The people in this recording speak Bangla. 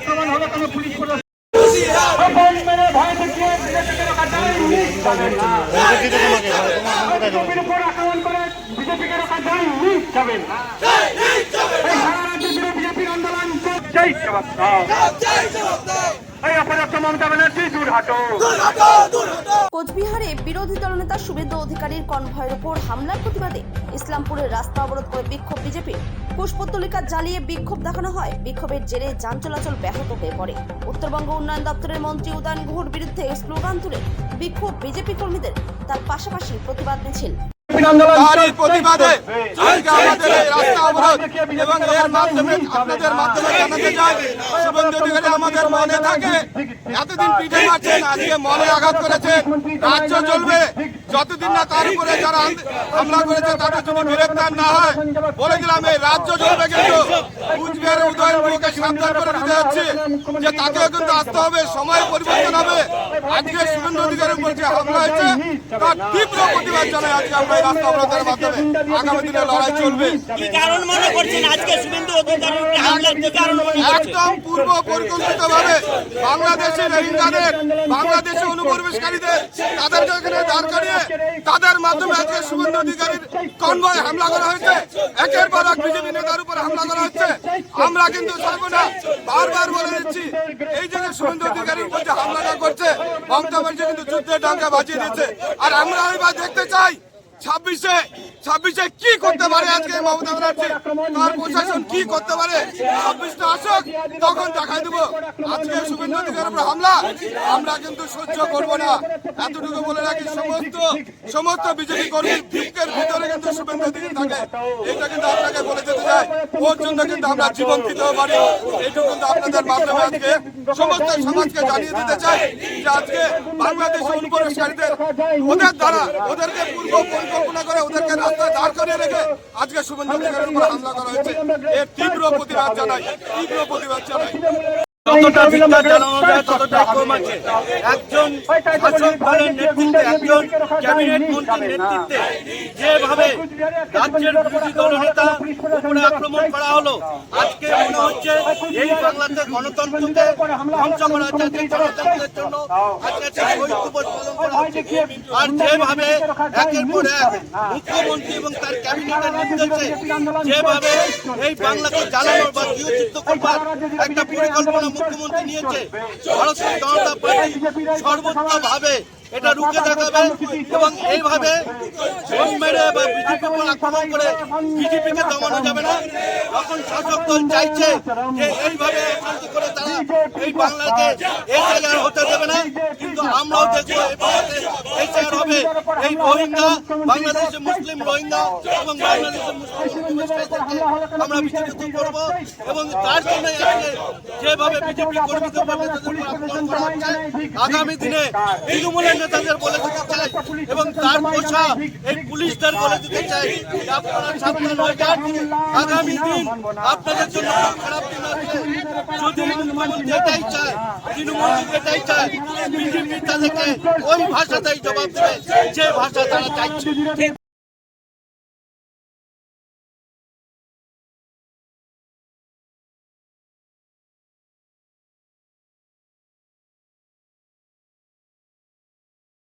আক্রমণ হলো কেন পুলিশ প্রশাসন ওই বোম মেরে ভয় দেখিয়ে বিজেপিকে রাখা যায়নি যাবে না বিজেপির উপর আক্রমণ করে বিজেপিকে রোখা যায়নি যাবে না এই সারা রাজ্য বিজেপির আন্দোলন জয় এই জয় হাটো কোচবিহারে বিরোধী দলনেতা শুভেন্দু অধিকারীর কনভয়ের উপর হামলার প্রতিবাদে ইসলামপুরের রাস্তা অবরোধ করে বিক্ষোভ বিজেপি পুষ্পতলিকা জ্বালিয়ে বিক্ষোভ দেখানো হয়। বিক্ষোভের জেরে যান চলাচল ব্যাহত হয়ে পড়ে। উত্তরবঙ্গ উন্নয়ন দপ্তরের মন্ত্রী উদয়ন গুহর বিরুদ্ধে স্লোগান তুলে বিক্ষোভ বিজেপি কর্মীদের। তার পাশাপাশি প্রতিবাদ মিছিল। তারই প্রতিবাদে আজকে আমাদের এই রাস্তা অবরোধ এবং এর মাধ্যমে আপনাদের মাধ্যমে জানাতে চাই শুভেন্দু অধিকারী আমাদের মনে থাকে এতদিন পিঠে মারছেন আজকে মনে আঘাত করেছেন রাজ্য চলবে যতদিন না তার উপরে যারা হামলা করেছে তাদের জন্য গ্রেপ্তার না হয় বলে দিলাম এই রাজ্য চলবে কিন্তু। কুচবিহারের সাবধান করে দিতে যাচ্ছি যে তাকেও কিন্তু আসতে হবে সময় পরিবর্তন হবে। আজকে শুভেন্দু অধিকারীর উপর যে হামলা হয়েছে তার তীব্র প্রতিবাদ জানাই আজকে আমরা এই রাস্তা অবরোধের মাধ্যমে। আগামী দিনে লড়াই চলবে। কি কারণ মনে করছেন আজকে শুভেন্দু অধিকারীর হামলার কি কারণ মনে একদম পূর্ব পরিকল্পিত ভাবে বাংলাদেশের রোহিঙ্গাদের বাংলাদেশে অনুপ্রবেশকারীদের তাদেরকে এখানে দাঁড় করিয়ে তাদের মাধ্যমে আজকে শুভেন্দু অধিকারীর কনভয় হামলা করা হয়েছে। একের পর এক বিজেপি নেতার উপর হামলা করা হচ্ছে। আমরা কিন্তু সর্বদা বারবার বলে দিচ্ছি, এই যে শুভেন্দু অধিকারীর উপর যে হামলাটা করছে, মমতা ব্যানার্জি কিন্তু যুদ্ধের ডাঙ্গা বাজিয়ে দিচ্ছে আর আমরা এবার দেখতে চাই ছাব্বিশে ছাব্বিশে কি করতে পারে আজকে মমতা ব্যানার্জি? তার প্রশাসন কি করতে পারে? ছাব্বিশটা আসুক, তখন দেখাই দেবো। আজকে শুভেন্দু অধিকারের উপর হামলা, আমরা কিন্তু সহ্য করব না। এতটুকু বলে রাখি, সমস্ত সমস্ত বিজেপি কর্মীর ভিক্ষের ভিতরে কিন্তু শুভেন্দু অধিকারী থাকে। এটা কিন্তু আপনাকে বলে যেতে চাই ওর জন্য কিন্তু আমরা জীবন দিতেও পারি এইটুকু কিন্তু আপনাদের মাধ্যমে আজকে সমস্ত সমাজকে জানিয়ে দিতে চাই যে আজকে বাংলাদেশে অনুপ্রবেশকারীদের ওদের দ্বারা ওদেরকে পূর্ব পরিকল্পনা করে ওদেরকে রাস্তায় দাঁড় করিয়ে রেখে আজকে অধিকারীর উপর হামলা করা হয়েছে। এর তীব্র প্রতিবাদ জানাই, তীব্র প্রতিবাদ জানাই। যতটা ধিক্কার জানানো যায় ততটাই কম আছে। একজন শাসক দলের নেতৃত্বে একজন ক্যাবিনেট মন্ত্রীর নেতৃত্বে যেভাবে রাজ্যের বিরোধী দল নেতা উপরে আক্রমণ করা হলো। আজকে মনে হচ্ছে এই বাংলাতে গণতন্ত্রকে ধ্বংস করা হচ্ছে গণতন্ত্রের জন্য আজকে আর যেভাবে একের পর এক মুখ্যমন্ত্রী এবং তার ক্যাবিনেটের নির্দেশে যেভাবে এই বাংলাকে জ্বালানোর বা গৃহযুদ্ধ করবার একটা পরিকল্পনা মুখ্যমন্ত্রী নিয়েছে ভারতীয় জনতা পার্টি সর্বোচ্চ ভাবে এটা রুখে দেখাবে এবং এইভাবে বোম মেরে বা বিজেপি আক্রমণ করে বিজেপিকে দমানো যাবে না। তখন শাসক দল চাইছে যে এইভাবে অশান্তি করে তারা এই বাংলাকে এসআইআর হতে দেবে না। কিন্তু আমরাও দেখব এই এসআইআর হবে। এই রোহিঙ্গা, বাংলাদেশে মুসলিম রোহিঙ্গা এবং মুসলিম আমরা বিতাড়িত করব এবং তার জন্য যেভাবে বিজেপি কর্মীদের আক্রমণ করা হচ্ছে। আগামী দিনে তৃণমূলের নেতাদের বলে দিতে চাই এবং তার পোষা এই পুলিশদের বলে দিতে চাই আপনারা সাবধান হয়ে যান। আগামী দিন আপনাদের জন্য খারাপ দিন আসছে যদি মুখ্যমন্ত্রী চায়, তৃণমূল এটাই চায়, বিজেপি তাদেরকে ওই ভাষাতেই জবাব দেবে যে ভাষা তারা চাইছে।